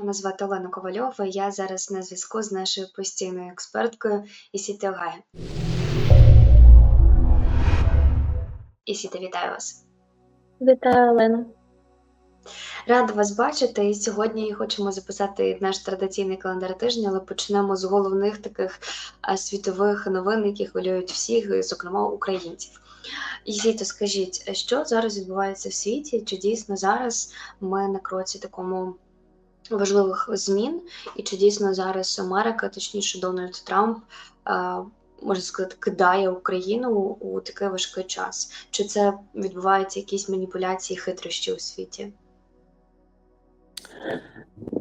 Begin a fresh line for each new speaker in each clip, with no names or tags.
Мене звати Олена Ковальова. Я зараз на зв'язку з нашою постійною експерткою Ісіти Огай. Ісіта, вітаю вас.
Вітаю, Олена.
Рада вас бачити. І сьогодні хочемо записати наш традиційний календар тижня, але почнемо з головних таких світових новин, які хвилюють всіх, зокрема українців. Ісіто, скажіть, що зараз відбувається в світі? Чи дійсно зараз ми на кроці такому важливих змін, і чи дійсно зараз Америка, точніше Дональд Трамп, е, можна сказати, кидає Україну у такий важкий час? Чи це відбуваються якісь маніпуляції, хитрощі у світі?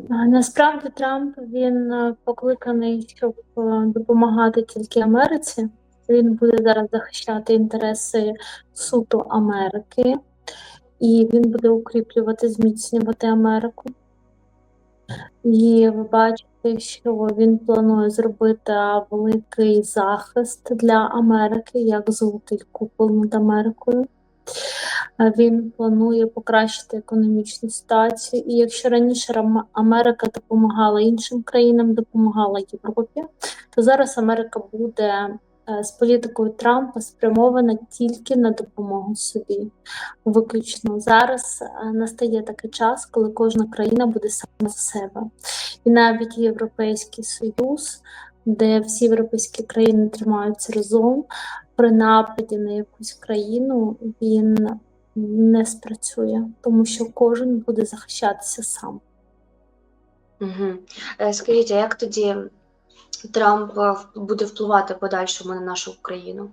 Насправді Трамп він е, покликаний, щоб е, допомагати тільки Америці. Він буде зараз захищати інтереси суто Америки, і він буде укріплювати, зміцнювати Америку. І ви бачите, що він планує зробити великий захист для Америки, як золотий купол над Америкою. Він планує покращити економічну ситуацію. І якщо раніше Америка допомагала іншим країнам, допомагала Європі, то зараз Америка буде з політикою Трампа спрямована тільки на допомогу собі. Виключно зараз е, настає такий час, коли кожна країна буде сама за себе. І навіть Європейський Союз, де всі європейські країни тримаються разом, при нападі на якусь країну він не спрацює, тому що кожен буде захищатися сам.
Угу. Скажіть, а як тоді Трамп буде впливати подальшому на нашу країну?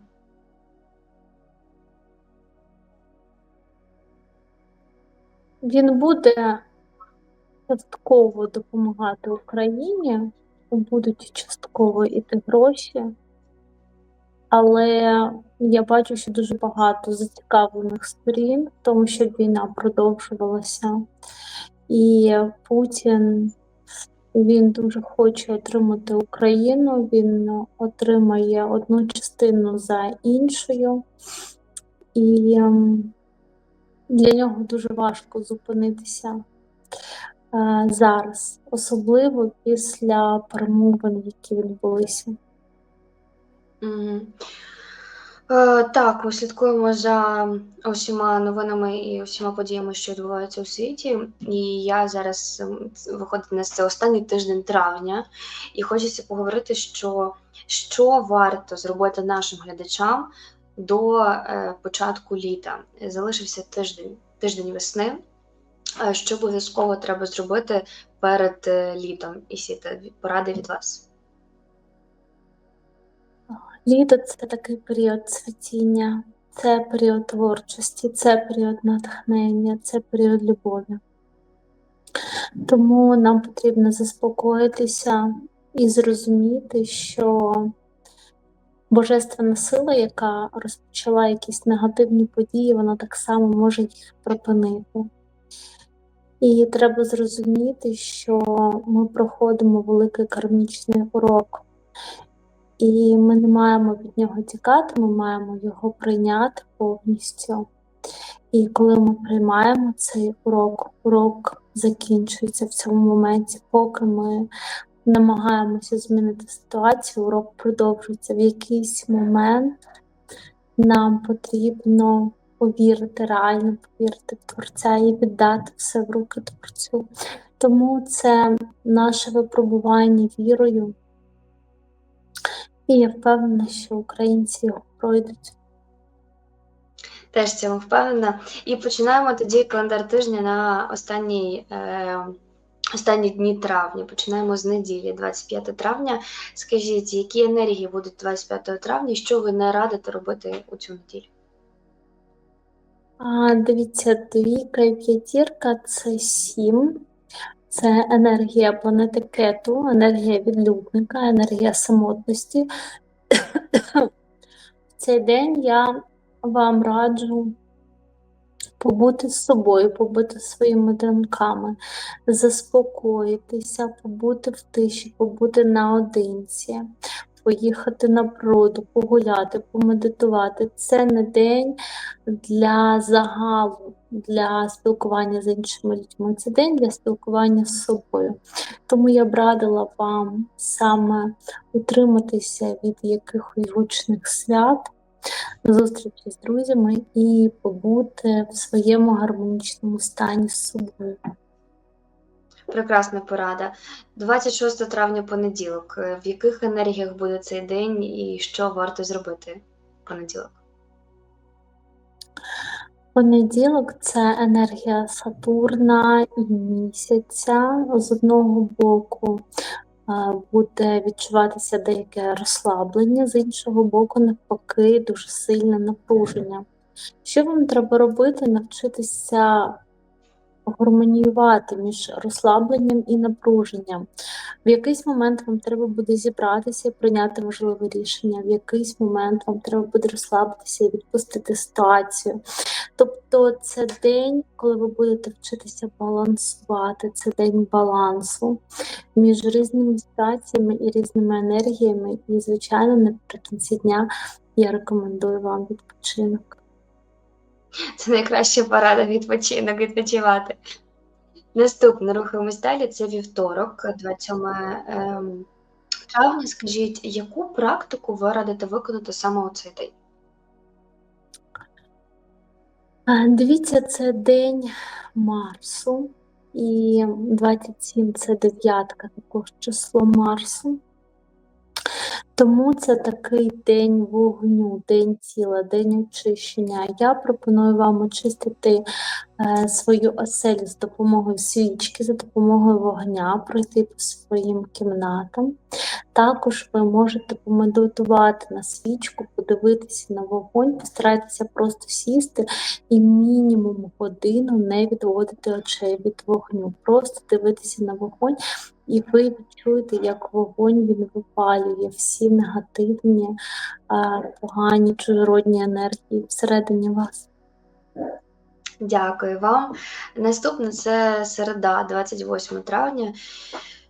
Він буде частково допомагати Україні, будуть частково іти гроші, але я бачу, що дуже багато зацікавлених сторін тому, щоб війна продовжувалася. І Путін він дуже хоче отримати Україну, він отримає одну частину за іншою. І ем, для нього дуже важко зупинитися е, зараз, особливо після перемовин, які відбулися.
Угу. Е, так, ми слідкуємо за усіма новинами і усіма подіями, що відбуваються у світі. І я зараз ем, виходить на це останній тиждень травня, і хочеться поговорити, що, що варто зробити нашим глядачам до е, початку літа. Залишився тиждень, тиждень весни. Е, Що обов'язково треба зробити перед е, літом? І сіте поради від вас.
Літо це такий період цвітіння, це період творчості, це період натхнення, це період любові. Тому нам потрібно заспокоїтися і зрозуміти, що божественна сила, яка розпочала якісь негативні події, вона так само може їх припинити. І треба зрозуміти, що ми проходимо великий кармічний урок, і ми не маємо від нього тікати, ми маємо його прийняти повністю. І коли ми приймаємо цей урок, урок закінчується в цьому моменті, поки ми намагаємося змінити ситуацію, урок продовжується. В якийсь момент нам потрібно повірити, реально повірити в Творця і віддати все в руки Творцю. Тому це наше випробування вірою. І я впевнена, що українці його пройдуть.
Теж цьому впевнена. І починаємо тоді календар тижня на останній, е, останні дні травня. Починаємо з неділі, 25 травня. Скажіть, які енергії будуть 25 травня, і що ви не радите робити у цю неділю?
А, дивіться, двійка і п'ятірка це сім. Це енергія планети Кету, енергія відлюдника, енергія самотності. В цей день я вам раджу побути з собою, побути своїми думками, заспокоїтися, побути в тиші, побути наодинці, поїхати на природу, погуляти, помедитувати. Це не день для загалу, для спілкування з іншими людьми, це день для спілкування з собою. Тому я б радила вам саме утриматися від якихось гучних свят, зустрічі з друзями і побути в своєму гармонічному стані з собою.
Прекрасна порада. 26 травня понеділок. В яких енергіях буде цей день і що варто зробити в понеділок?
Понеділок це енергія Сатурна і місяця. З одного боку е, буде відчуватися деяке розслаблення, з іншого боку, навпаки, дуже сильне напруження. Що вам треба робити? Навчитися гармоніювати між розслабленням і напруженням. В якийсь момент вам треба буде зібратися і прийняти важливе рішення, в якийсь момент вам треба буде розслабитися і відпустити ситуацію. Тобто це день, коли ви будете вчитися балансувати, це день балансу між різними ситуаціями і різними енергіями. І, звичайно, наприкінці дня я рекомендую вам відпочинок.
Це найкраща порада відпочинок відпочивати. Наступне рухаємось далі. Це вівторок, 27 ем, травня. Скажіть, яку практику ви радите виконати саме у цей день?
Дивіться, це день Марсу, і 27 це дев'ятка, також число Марсу. Тому це такий день вогню, день тіла, день очищення. Я пропоную вам очистити е, свою оселю з допомогою свічки, за допомогою вогня, пройти по своїм кімнатам. Також ви можете помедитувати на свічку, подивитися на вогонь, постарайтеся просто сісти і мінімум годину не відводити очей від вогню. Просто дивитися на вогонь, і ви відчуєте, як вогонь він випалює всі негативні, погані чужородні енергії всередині вас.
Дякую вам. Наступне це середа, 28 травня.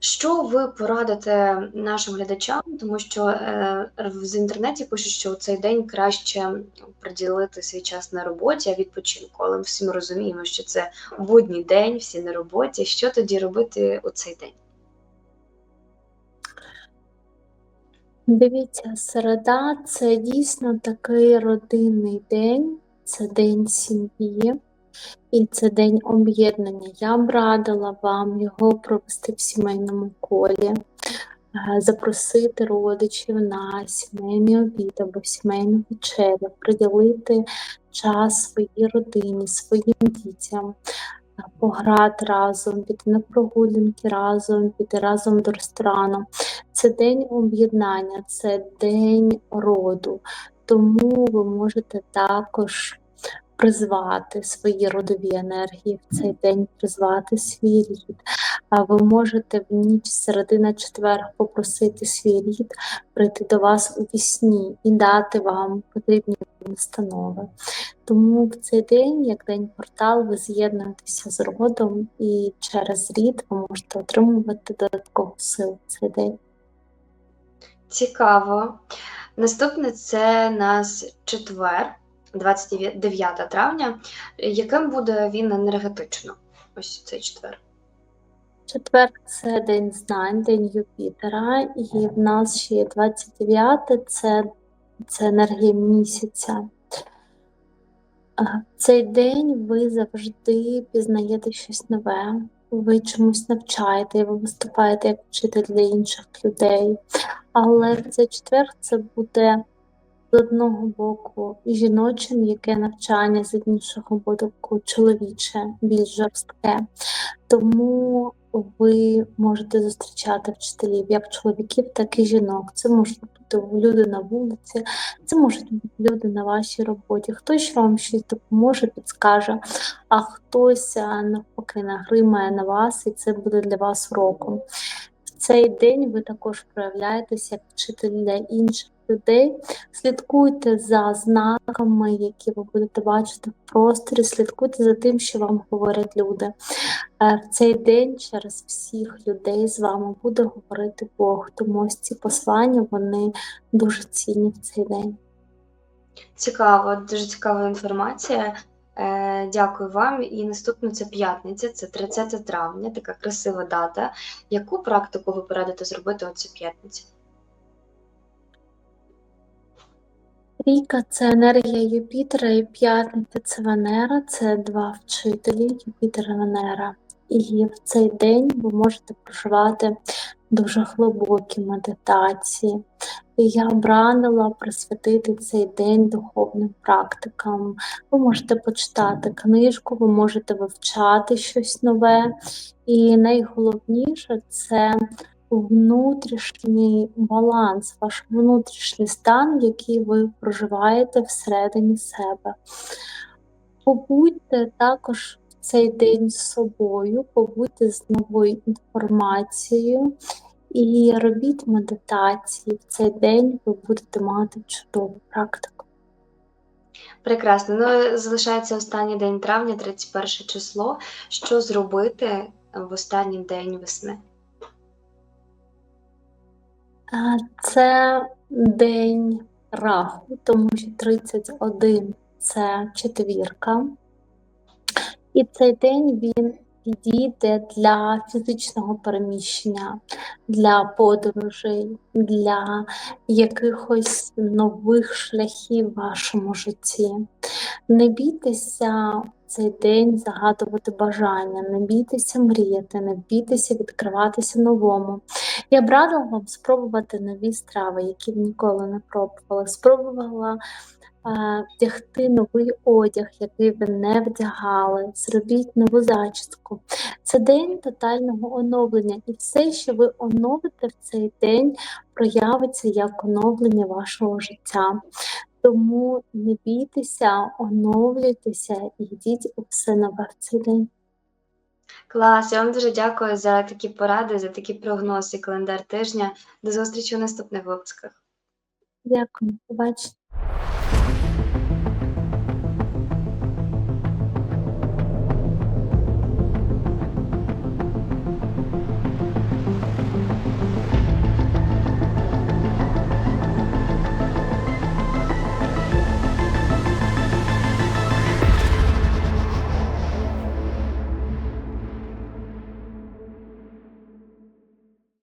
Що ви порадите нашим глядачам, тому що е, в інтернеті пишуть, що у цей день краще приділити свій час на роботі, а відпочинку. Але ми всі розуміємо, що це будній день, всі на роботі. Що тоді робити у цей день?
Дивіться, середа це дійсно такий родинний день, це день сім'ї і це день об'єднання. Я б радила вам його провести в сімейному колі, е, запросити родичів на сімейний обід або сімейну вечерю, приділити час своїй родині, своїм дітям. е, Пограти разом, піти на прогулянки разом, піти разом до ресторану. Це день об'єднання, це день роду. Тому ви можете також призвати свої родові енергії в цей день, призвати свій рід. А ви можете в ніч середи на четвер попросити свій рід прийти до вас у вісні і дати вам потрібні настанови. Тому в цей день, як день портал, ви з'єднуєтеся з родом, і через рід ви можете отримувати додаткову силу в цей день.
Цікаво. Наступне це нас четвер, 29 травня. Яким буде він енергетично? Ось цей четвер.
Четвер це день знань, день Юпітера, і в нас ще є 29 це, це енергія місяця. Цей день ви завжди пізнаєте щось нове, ви чомусь навчаєте, ви виступаєте як вчитель для інших людей. Але цей четвер це буде з одного боку жіноче м'яке навчання, з іншого боку чоловіче, більш жорстке. Тому ви можете зустрічати вчителів як чоловіків, так і жінок. Це можуть бути люди на вулиці, це можуть бути люди на вашій роботі. Хтось вам щось допоможе, підскаже, а хтось навпаки нагримає на вас, і це буде для вас уроком. В цей день ви також проявляєтеся як вчитель для інших людей. Слідкуйте за знаками, які ви будете бачити в просторі, слідкуйте за тим, що вам говорять люди. Е, В цей день через всіх людей з вами буде говорити Бог. Тому ось ці послання вони дуже цінні в цей день.
Цікаво, дуже цікава інформація. Е, дякую вам. І наступно це п'ятниця, це 30 травня, така красива дата. Яку практику ви порадите зробити оцю п'ятницю?
Трійка це енергія Юпітера і п'ятниця це Венера, це два вчителі Юпітер і Венера. І в цей день ви можете проживати дуже глибокі медитації. І я б присвятити цей день духовним практикам. Ви можете почитати книжку, ви можете вивчати щось нове. І найголовніше це внутрішній баланс, ваш внутрішній стан, який ви проживаєте всередині себе. Побудьте також цей день з собою, побудьте з новою інформацією і робіть медитації. В цей день ви будете мати чудову практику.
Прекрасно. Ну, залишається останній день травня, 31 число. Що зробити в останній день весни?
Це день раху, тому що 31 це четвірка. І цей день він підійде для фізичного переміщення, для подорожей, для якихось нових шляхів в вашому житті. Не бійтеся цей день загадувати бажання, не бійтеся мріяти, не бійтеся відкриватися новому. Я б радила вам спробувати нові страви, які ви ніколи не пробували. Спробувала вдягти новий одяг, який ви не вдягали, зробіть нову зачіску. Це день тотального оновлення, і все, що ви оновите в цей день, проявиться як оновлення вашого життя. Тому не бійтеся, оновлюйтеся і йдіть у все нове день.
Клас, я вам дуже дякую за такі поради, за такі прогнози, календар тижня. До зустрічі у наступних випусках.
Дякую, побачення.